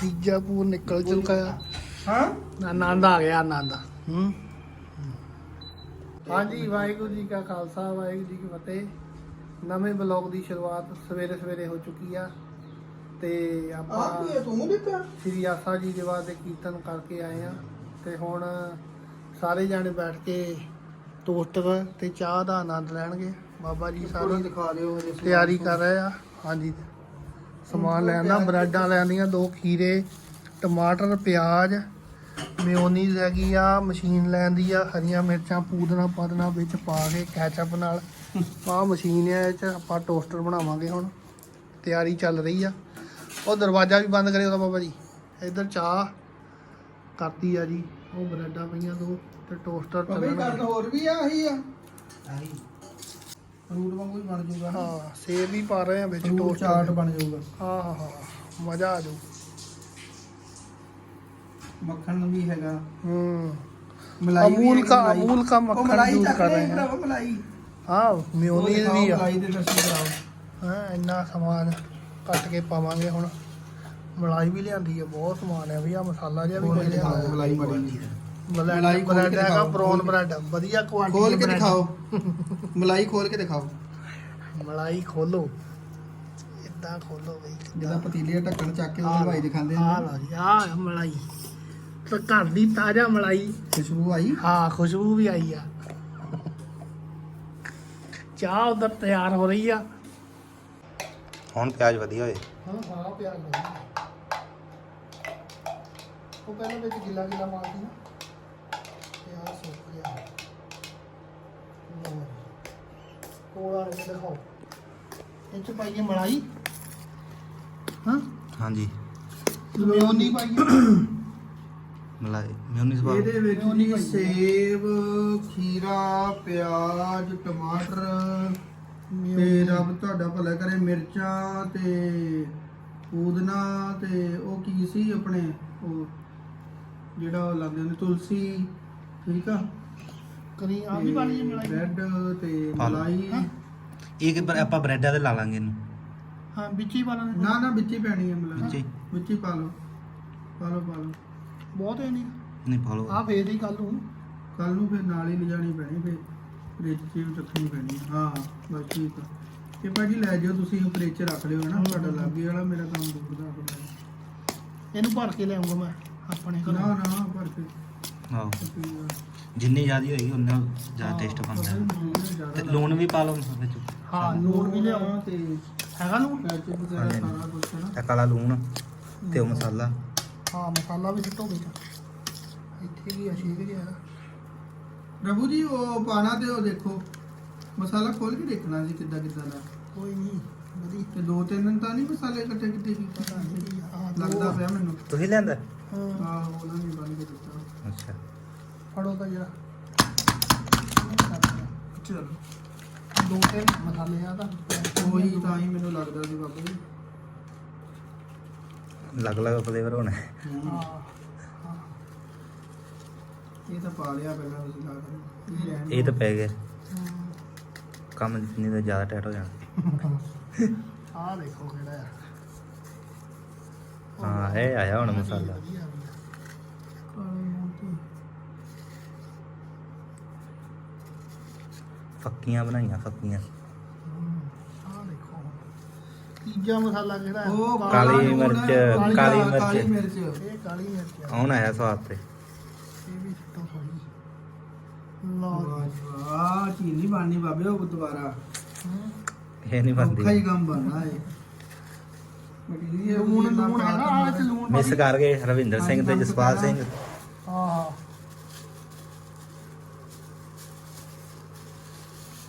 ਤੀਜਾ ਪੂਰ ਨਿਕਲ ਚੁੱਕਾ। ਆ ਹਾਂ? ਆਨੰਦ ਆ ਗਿਆ ਆਨੰਦ। ਹੂੰ। ਹਾਂਜੀ ਵਾਹਿਗੁਰੂ ਜੀ ਕਾ ਖਾਲਸਾ ਵਾਹਿਗੁਰੂ ਜੀ ਕੀ ਫਤਿਹ। ਨਵੇਂ ਬਲੌਗ ਦੀ ਸ਼ੁਰੂਆਤ ਸਵੇਰੇ ਸਵੇਰੇ ਹੋ ਚੁੱਕੀ ਆ। ਤੇ ਆਪਾਂ ਤੂੰ ਦਿੱਤਾ? ਸ੍ਰੀ ਆਸਾ ਜੀ ਦੇ ਵਾਸਤੇ ਕੀਰਤਨ ਕਰਕੇ ਆਏ ਆ। ਤੇ ਹੁਣ ਸਾਰੇ ਜਾਣੇ ਬੈਠ ਕੇ ਟੋਸਟਰ ਤੇ ਚਾਹ ਦਾ ਆਨੰਦ ਲੈਣਗੇ। ਬਾਬਾ ਜੀ ਸਾਰੀ ਸਾਰੀ ਦਿਖਾ ਦਿਓ ਤਿਆਰੀ ਕਰ ਰਹੇ ਆ। ਹਾਂਜੀ। ਸਮਾਨ ਲੈਣ ਬ੍ਰੈਡਾਂ ਲੈਣੀਆਂ ਦੋ ਖੀਰੇ ਟਮਾਟਰ ਪਿਆਜ਼ ਮਿਓਨੀਜ਼ ਹੈਗੀ ਆ ਮਸ਼ੀਨ ਲੈਣ ਦੀ ਆ ਹਰੀਆਂ ਮਿਰਚਾਂ ਪੂਦਨਾ ਪਦਨਾ ਵਿੱਚ ਪਾ ਕੇ ਕੈਚਅਪ ਨਾਲ। ਆਹ ਮਸ਼ੀਨ ਹੈ ਇਹ ਚ ਆਪਾਂ ਟੋਸਟਰ ਬਣਾਵਾਂਗੇ ਹੁਣ। ਤਿਆਰੀ ਚੱਲ ਰਹੀ ਆ। ਉਹ ਦਰਵਾਜ਼ਾ ਵੀ ਬੰਦ ਕਰਿਓ ਤਾਂ ਬਾਬਾ ਜੀ। ਇੱਧਰ ਚਾਹ ਕਰਤੀ ਆ ਜੀ। ਉਹ ਬ੍ਰੈਡਾਂ ਪਈਆਂ ਦੋ ਤੇ ਟੋਸਟਰ ਬਾਬੇ ਕਰਨ ਹੋਰ ਵੀ ਆ ਆਹੀ ਆ। ਆਹੀ। ਫਰੂਟ ਵਾਂਗੂ ਹੀ ਬਣ ਜਾਊਗਾ ਨਾ ਹਾਂ ਸੇਬ ਵੀ ਪਾ ਰਹੇ ਆ ਵਿੱਚ ਫਰੂਟ ਚਾਟ ਬਣ ਜਾਊਗਾ। ਹਾਂ ਹਾਂ ਹਾਂ ਮਜ਼ਾ ਆ ਜਾਊ। ਮੱਖਣ ਵੀ ਹੈਗਾ। ਹੂੰ। ਮਲਾਈ ਵੀ ਅਮੂਲ ਹੈਗੀ, ਕਾ ਮਲਾਈ। ਅਮੂਲ ਕਾ ਉਹ ਮੱਖਣ ਮਲਾਈ ਯੂਜ਼ ਚੱਕ ਕਰ ਲੈ ਰਹੇ ਹਾਂ ਭਰਾਵਾ ਮਲਾਈ। ਹਾਂ ਉਹ ਮਿਓਨੀਜ਼ ਦਿਖਾਓ, ਵੀ ਆ। ਮਲਾਈ ਦੇ ਦਰਸ਼ਨ ਕਰਾਓ। ਹਾਂ ਇੰਨਾ ਸਮਾਨ ਕੱਟ ਕੇ ਪਾਵਾਂਗੇ ਹੁਣ। ਮਲਾਈ ਵੀ ਲਿਆਂਦੀ ਹੈ ਬਹੁਤ ਸਮਾਨ ਹੈ ਵੀ ਆ ਮਸਾਲਾ ਜਿਹਾ ਵੀ ਕੋਈ ਲਿਆਂਦਾ ਮਲਾਈ ਮਾੜੀ ਜਿਹੀ। ਮਲਾਈ ਖੋਲ ਬਲੈਂਡ ਕੇ ਹੈਗਾ ਦਿਖਾਓ, ਖੋਲ ਕੇ। ਬ੍ਰੈਡ ਵਧੀਆ ਕੁਆਲਿਟੀ ਖੋਲ ਕੇ ਦਿਖਾਓ। ਮਲਾਈ ਖੋਲ ਕੇ ਦਿਖਾਓ। ਮਲਾਈ ਖੋਲੋ। ਇਦਾਂ ਖੋਲੋ ਬਈ ਜਿਹਦਾ ਪਤੀਲੇ ਦਾ ਢੱਕਣ ਚੱਕ ਕੇ ਉਹ ਹਲਵਾਈ ਦਿਖਾਉਂਦੇ ਆ ਨੇ ਲਓ ਜੀ ਆ ਮਲਾਈ। ਤਾਂ ਘਰ ਦੀ ਤਾਜ਼ਾ ਮਲਾਈ। ਖੁਸ਼ਬੂ ਆਈ? ਹਾਂ ਖੁਸ਼ਬੂ ਵੀ ਆਈ ਆ। ਚਾਹ ਉਧਰ ਤਿਆਰ ਹੋ ਰਹੀ ਆ। ਹੁਣ ਪਿਆਜ਼ ਵਧੀਆ ਹੋਏ। ਹਾਂ ਹਾਂ ਪਿਆਰ ਨਹੀਂ ਉਹ ਪਹਿਲਾਂ ਵਿੱਚ ਗਿੱਲਾ ਗਿੱਲਾ ਮਾਰਦੀ ਨਾ ਪਿਆਰ ਸੁੱਕ ਗਿਆ ਲਓ ਕੋਲਾ ਨੇ ਦਿਖਾਓ ਇਹ ਚ ਪਾਈਏ ਮਲਾਈ ਹਾਂ ਹਾਂਜੀ ਮਿਓਨੀ ਪਾਈਏ ਮਲਾਈ ਮਿਊਨੀਸ ਪਾ ਇਹਦੇ ਵਿੱਚ ਮਿਓਨੀ ਜੀ ਪਾਈ ਹੈ। ਸੇਬ ਖੀਰਾ ਪਿਆਜ਼ ਟਮਾਟਰ ਤੇ ਮਿਓਨੀ ਰੱਬ ਤੁਹਾਡਾ ਭਲਾ ਕਰੇ ਮਿਰਚਾਂ ਤੇ ਪੂਦਨਾ ਤੇ ਉਹ ਕੀ ਸੀ ਆਪਣੇ? ਉਹ ਜਿਹੜਾ ਉਹ ਲਾਉਂਦੇ ਨੇ ਤੁਲਸੀ। ਠੀਕ ਆ? ਕਰੀ ਆ ਵੀ ਪਾਣੀ ਮਲਾਈ। ਬ੍ਰੈਡ ਤੇ ਪਾ ਲਓ। ਮਲਾਈ। ਹਾਂ। ਇਹ ਕਿ ਪਰ ਆਪਾਂ ਬ੍ਰੈਡਾਂ ਤੇ ਲਾ ਲਾਂਗੇ ਇਹਨੂੰ। ਹਾਂ ਵਿੱਚ ਹੀ ਪਾਣਾ ਨਾ ਨਾ ਵਿੱਚ ਹੀ ਪੈਣੀ ਹੈ ਮਲਾਈ। ਵਿੱਚ ਹੀ? ਵਿੱਚ ਹੀ ਪਾ ਲਓ। ਪਾ ਲਓ ਪਾ ਲਓ। ਬਹੁਤ ਹੈ ਨਹੀਂ ਨਹੀਂ ਪਾ ਲਓ। ਆ ਫੇਰ ਹੀ ਕੱਲ ਨੂੰ। ਕੱਲ ਨੂੰ ਫਿਰ ਨਾਲ ਹੀ ਲਿਜਾਣੀ ਪੈਣੀ ਫਿਰ ਫ੍ਰਿਜ 'ਚ ਵੀ ਰੱਖਣੀ ਪੈਣੀ। ਹੈ। ਹਾਂ ਬਸ ਠੀਕ ਆ। ਇਹ ਭਾਜੀ ਲੈ ਜਾਓ ਤੁਸੀਂ ਉਹ ਫ੍ਰਿਜ 'ਚ ਰੱਖ ਲਿਓ ਨਾ। ਤੁਹਾਡਾ ਲਾਗੇ ਵਾਲਾ ਮੇਰਾ ਕੰਮ ਦੂਰ ਦਾ ਆਪਣਾ ਇਹਨੂੰ ਭਰ ਕੇ ਲਿਆਉਂਗਾ ਮੈਂ ਆਪਣੇ ਘਰੋਂ। ਨਾ ਨਾ ਪਰ ਫਿਰ ਤੁਸੀਂ ਜਿੰਨੀ ਜ਼ਿਆਦੀ ਹੋਏਗੀ ਉਨਾ ਜ਼ਿਆਦਾ ਟੇਸਟ ਬਣਦਾ। ਤੇ ਲੂਣ ਵੀ ਪਾ ਲਓ ਵਿੱਚ। ਹਾਂ ਲੂਣ ਵੀ ਲਿਆਓ ਹਾਂ, ਤੇ ਹੈਗਾ ਲੂਣ? ਕੈਚਅਪ ਵਗੈਰਾ ਹਾਂਜੀ। ਸਾਰਾ ਕੁਝ ਨਾ ਤੇ ਕਾਲਾ ਲੂਣ ਤੇ ਉਹ ਮਸਾਲਾ। ਹਾਂ ਮਸਾਲਾ ਵੀ ਸਿੱਟੋ ਵਿੱਚ। ਇੱਥੇ ਵੀ ਅਸ਼ੀਕ ਜਿਹਾ ਹੈਗਾ ਪ੍ਰਭੂ ਜੀ ਉਹ ਪਾਣਾ ਤੇ ਉਹ ਦੇਖੋ। ਮਸਾਲਾ ਖੋਲ ਕੇ ਦੇਖਣਾ ਜੀ ਕਿੱਦਾਂ ਕਿੱਦਾਂ ਦਾ। ਕੋਈ ਨਹੀਂ ਵਧੀ ਤੇ ਦੋ ਤਿੰਨ ਦਿਨ ਤਾਂ ਨਹੀਂ ਮਸਾਲੇ ਇਕੱਠੇ ਕਿਤੇ ਕੀ ਪਤਾ ਨਹੀਂ ਆ ਲੱਗਦਾ ਪਿਆ ਮੈਨੂੰ। ਤੁਸੀਂ ਲਿਆਂਦਾ? ਹਾਂ। ਆਹ ਉਹਨਾਂ ਨੇ ਬੰਨ ਕੇ ਦਿੱਤਾ। ਅੱਛਾ। ਫੜੋ ਤਾਂ ਜਰਾ ਚਲੋ। ਦੋ ਤਿੰਨ ਮਸਾਲੇ ਆ ਤਾਂ। ਉਹੀ ਤਾਂ ਹੀ ਮੈਨੂੰ ਲੱਗਦਾ ਸੀ ਬਾਬਾ ਜੀ। ਅਲੱਗ ਅਲੱਗ ਫਲੇਵਰ ਹੋਣਾ। ਹਾਂ ਇਹ ਤਾਂ ਪਾ ਲਿਆ ਪਹਿਲਾਂ ਤੁਸੀਂ ਲਾ ਕੇ। ਇਹ ਤਾਂ ਪੈ ਗਿਆ। ਕੰਮ ਨਹੀਂ ਤਾਂ ਜ਼ਿਆਦਾ ਟਾਈਟ ਹੋ ਜਾਣਾ। ਆਹ ਦੇਖੋ ਕਿਹੜਾ ਆ। ਹਾਂ ਇਹ ਆਇਆ ਹੁਣ ਮਸਾਲਾ। ਵਧੀਆ, ਵਧੀਆ। ਕਾਲੇ ਮੋਤੀ ਫੱਕੀਆਂ ਬਣਾਈਆਂ ਫੱਕੀਆਂ। ਹਮ, ਆਹ ਦੇਖੋ ਤੀਜਾ ਮਸਾਲਾ ਕਿਹੜਾ ਹੈ? ਉਹ ਕਾਲੀ ਕਾਲਾ ਲੂਣ, ਮਿਰਚ, ਕਾਲੀ ਕਾਲੀ ਕਾਲੀ ਮਿਰਚ। ਮਿਰਚ। ਇਹ ਕਾਲੀ ਮਿਰਚ ਆ ਹੁਣ ਆਇਆ ਸਵਾਦ ਤੇ? ਇਹ ਵੀ ਸਿੱਟੋ ਥੋੜੀ ਲਓ ਵਾਹ ਵਾਹ। ਚੀਜ਼ ਨਹੀਂ ਬਣਨੀ ਬਾਬੇ ਉਹ ਦੁਬਾਰਾ। ਹਮ। ਇਹ ਨਹੀਂ ਔਖਾ ਹੀ ਬਣਦੀ ਕੰਮ ਬਣਨਾ ਹੈ ਮਟੀਰੀਅਲ ਲੂਣ ਲੂਣ ਹੈਗਾ ਆਹ ਚ ਲੂਣ ਮਿਸ ਕਰ ਗਏ ਰਵਿੰਦਰ ਸਿੰਘ ਤੇ ਜਸਪਾਲ ਸਿੰਘ।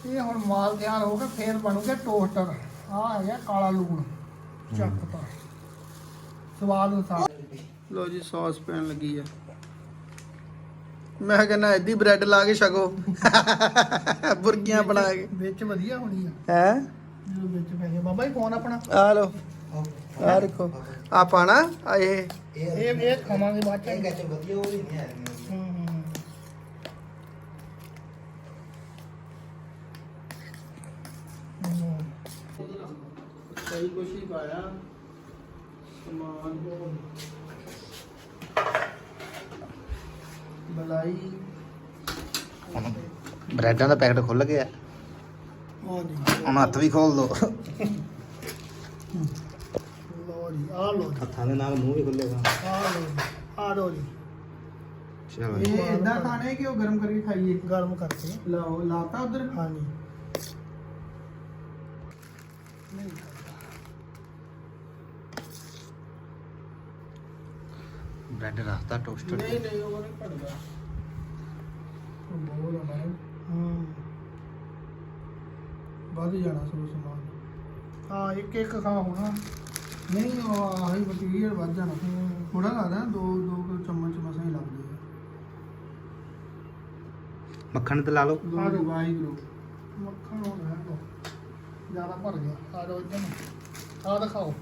ਇਹ ਹੁਣ ਮਾਲ ਤਿਆਰ ਹੋ ਕੇ ਫੇਰ ਬਣੂਗੇ ਟੋਸਟਰ। ਆ ਹੈਗਾ ਕਾਲਾ ਲੂਣ ਚੱਕ ਤਾ ਸਵਾਦ ਅਨੁਸਾਰ। ਲੋ ਜੀ ਸੌਸ ਪੈਣ ਲੱਗੀ ਆ। ਮੈਂ ਕਹਿੰਦਾ ਐਦੀ ਬ੍ਰੈਡ ਲਾ ਕੇ ਛਕੋ। ਬੁਰਗੀਆਂ ਬਣਾ ਕੇ। ਵਿੱਚ ਵਧੀਆ ਹੋਣੀ ਆ। ਹੈ? ਜਦੋਂ ਵਿੱਚ ਪੈ ਗਿਆ ਬਾਬਾ ਜੀ ਫੋਨ ਆਪਣਾ? ਆ ਲੋ ਆ ਦੇਖੋ। ਆ ਪਾਣਾ ਆ ਇਹ ਇਹ ਇਹ ਖਾਵਾਂਗੇ ਬਾਅਦ ਚ। ਵਧੀਆ ਨਹੀਂ ਹੈ ਹੂੰ, ਹੂੰ। ਹੂੰ। ਸਹੀ ਕੁਛ ਹੀ ਪਾਇਆ। ਸਮਾਨ ਬਲਾਈ। ਬ੍ਰੈਡਾਂ ਦਾ ਪੈਕਟ ਖੁੱਲ ਗਿਆ। ਹਾਂਜੀ ਹੁਣ ਹੱਥ ਵੀ ਖੋਲ ਦੋ। ਲੋ ਜੀ ਆ ਹੱਥਾਂ ਦੇ ਨਾਲ ਮੂੰਹ ਵੀ ਖੁੱਲੇਗਾ ਆ ਲੋ ਜੀ ਆ ਚਲੋ ਇਹ ਇਦਾਂ ਖਾਣੇ ਕਿ ਉਹ ਗਰਮ ਕਰਕੇ ਖਾਈਏ? ਗਰਮ ਕਰਕੇ। ਲਾਓ ਲਾਤਾ ਉਧਰ? ਹਾਂਜੀ। ਨਹੀਂ। ਬ੍ਰੈਡ ਰਸਤਾ ਟੋਸਟਡ ਨਹੀਂ ਨਹੀਂ ਉਹ ਨਹੀਂ ਪੜਦਾ ਉਹ ਬੋਲ ਆ ਨਾ ਹੂੰ। ਵੱਧ ਜਾਣਾ ਸੋ ਸਮਾਨ। ਹਾਂ ਇੱਕ ਇੱਕ ਖਾ ਹੋਣਾ। ਨਹੀਂ ਉਹ ਆਹੀ ਮਟੀਰੀਅਲ ਵੱਧ ਜਾਣਾ। ਥੋੜਾ ਲੱਗਦਾ ਦੋ ਦੋ ਕੁ ਚਮਚ ਮਸਾਂ ਹੀ ਲੱਗਦੇ ਆ। ਮੱਖਣ ਤੇ ਲਾ ਲਓ। ਦੋ ਦੋ ਵਾਹਿਗੁਰੂ ਮੱਖਣ ਹੋਣਾ ਹੈ ਜ਼ਿਆਦਾ ਭਰ ਗਿਆ। ਆ ਲਓ ਇੱਧਰ ਆ ਦਿਖਾਓ।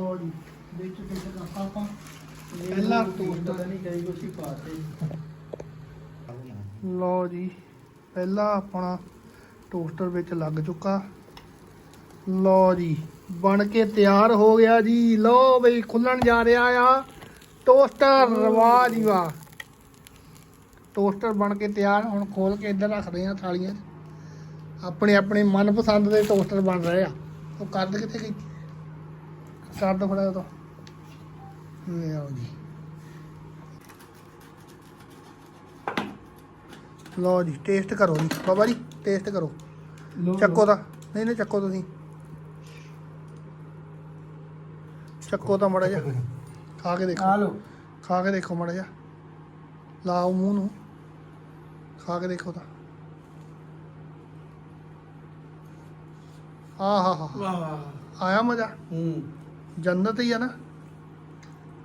ਲਓ ਜੀ ਵਿੱਚ ਵਿੱਚ ਰੱਖਾ ਆਪਾਂ ਪਹਿਲਾ ਟੋਸਟ ਨਹੀਂ ਕਈ ਕੁਛ ਹੀ ਪਾਤੇ ਲਓ ਜੀ ਪਹਿਲਾ ਆਪਣਾ ਟੋਸਟਰ ਵਿੱਚ ਲੱਗ ਚੁੱਕਾ। ਲਓ ਜੀ ਬਣ ਕੇ ਤਿਆਰ ਹੋ ਗਿਆ ਜੀ। ਲਓ ਬਈ ਖੁੱਲਣ ਜਾ ਰਿਹਾ ਆ। ਟੋਸਟਰ ਵਾਹ ਜੀ ਵਾਹ। ਟੋਸਟਰ ਬਣ ਕੇ ਤਿਆਰ ਹੁਣ ਖੋਲ ਕੇ ਇੱਧਰ ਰੱਖਦੇ ਆ ਥਾਲੀਆਂ। 'ਚ ਆਪਣੇ ਆਪਣੇ ਮਨਪਸੰਦ ਦੇ ਟੋਸਟਰ ਬਣ ਰਹੇ ਆ। ਉਹ ਕੱਢ ਕਿੱਥੇ ਗਈ? ਕਰ ਦੋ ਫੜਾ ਦੋ ਲੈ ਆਓ ਜੀ। ਲਓ ਜੀ ਟੇਸਟ ਕਰੋ ਜੀ। ਬਾਬਾ ਜੀ ਟੇਸਟ ਕਰੋ। ਚੱਕੋ ਤਾਂ। ਨਹੀਂ ਨਹੀਂ ਚੱਕੋ ਤੁਸੀਂ। ਚੱਕੋ ਤਾਂ ਮੜਾ ਜਾ ਖਾ ਕੇ ਦੇਖੋ। ਆ ਲੋ ਖਾ ਕੇ ਦੇਖੋ ਮੜਾ ਜਾ ਲਾਓ ਮੂੰਹ ਨੂੰ। ਖਾ ਕੇ ਦੇਖੋ ਤਾਂ। ਆ ਹਾ ਹਾ ਵਾਹ ਵਾਹ। ਆਇਆ ਮਜ਼ਾ? ਹੂੰ। ਜੰਨਤ ਹੀ ਆ ਨਾ।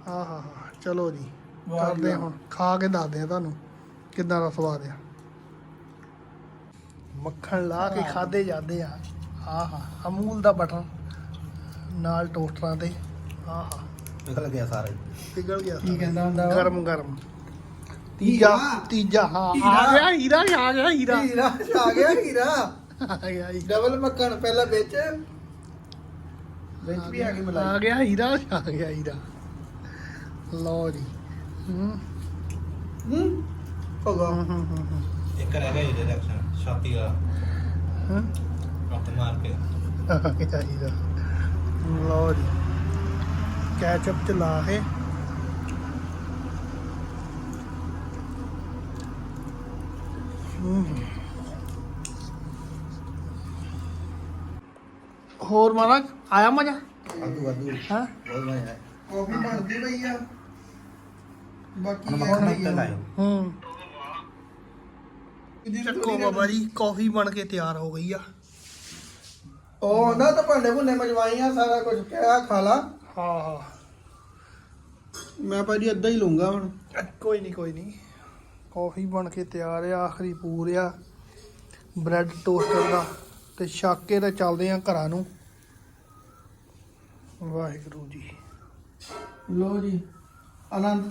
ਆ ਹਾ ਹਾ ਚਲੋ ਜੀ ਕਰਦੇ ਵਾਹ। ਹੁਣ। ਖਾ ਕੇ ਦੱਸਦੇ ਆ ਤੁਹਾਨੂੰ ਕਿੱਦਾਂ ਦਾ ਸਵਾਦ ਆ। ਮੱਖਣ ਲਾ ਕੇ ਖਾਦੇ ਜਾਂਦੇ ਆ। ਆਹਾ ਅਮੂਲ ਦਾ ਬਟਰ ਨਾਲ ਟੋਸਟਰਾਂ ਤੇ। ਆਹਾ ਨਿਕਲ ਗਿਆ ਸਾਰਾ ਹੀ। ਪਿਘਲ ਗਿਆ ਕੀ ਕਹਿੰਦਾ ਹੁੰਦਾ? ਗਰਮ ਗਰਮ। ਤੀਜਾ। ਤੀਜਾ ਹਾਂ ਆ। ਗਿਆ ਹੀਰਾ ਆ ਗਿਆ ਹੀਰਾ। ਹੀਰਾ ਆ ਗਿਆ ਹੀਰਾ। ਆ ਗਿਆ ਡਬਲ ਮੱਖਣ ਪਹਿਲਾਂ ਵਿੱਚ। ਵਿੱਚ ਵੀ ਆ ਗਈ ਆ ਮਲਾਈ ਗਿਆ ਹੀਰਾ ਆ ਗਿਆ ਹੀਰਾ। ਲਓ ਜੀ। ਹੂੰ। ਹੂੰ। ਹੂੰ, ਹੂੰ, ਹੂੰ, ਹੂੰ। ਇੱਕ ਰਹਿ ਗਿਆ ਇਹਦੇ ਰਿਐਕਸ਼ਨ ਛਾਤੀ ਦਾ ਹਾਂ। ਹੱਥ ਮਾਰ ਕੇ। ਆ ਗਿਆ ਹੀਰਾ। ਲਓ ਜੀ। ਕੈਚਅਪ ਚ ਲਾ ਕੇ। ਹੂੰ। ਹੋਰ ਮਹਾਰਾਜ ਆਇਆ ਮਜ਼ਾ? ਵਾਧੂ ਵਾਧੂ। ਹਾਂ। ਬਹੁਤ ਮਜ਼ਾ ਆਇਆ। ਕਾਫੀ ਬਣਦੀ ਪਈ ਆ। ਬਾਕੀ। ਲਾਇਓ। ਹੂੰ। ਚੱਕੋ ਬਾਬਾ ਜੀ ਕਾਫੀ ਬਣ ਕੇ ਤਿਆਰ ਹੋ ਗਈ ਆ। ਉਹ ਨਾ ਤਾਂ ਭਾਂਡੇ ਭੁੰਨੇ ਮਜਵਾਈਆਂ ਸਾਰਾ ਕੁਝ ਕਿਹਾ ਖਾ ਲਾ। ਹਾਂ ਹਾਂ। ਮੈਂ ਭਾਜੀ ਅੱਧਾ ਹੀ ਲਊਂਗਾ ਹੁਣ। ਕੋਈ ਨਹੀਂ ਕੋਈ ਨਹੀਂ ਕਾਫੀ ਬਣ ਕੇ ਤਿਆਰ ਆ ਆਖਰੀ ਪੂਰ ਆ। ਬ੍ਰੈਡ ਟੋਸਟਰ ਦਾ। ਤੇ ਛੱਕ ਕੇ ਤੇ ਚੱਲਦੇ ਆ ਘਰਾਂ ਨੂੰ। ਵਾਹਿਗੁਰੂ ਜੀ। ਲੋ ਜੀ ਅਨੰਦ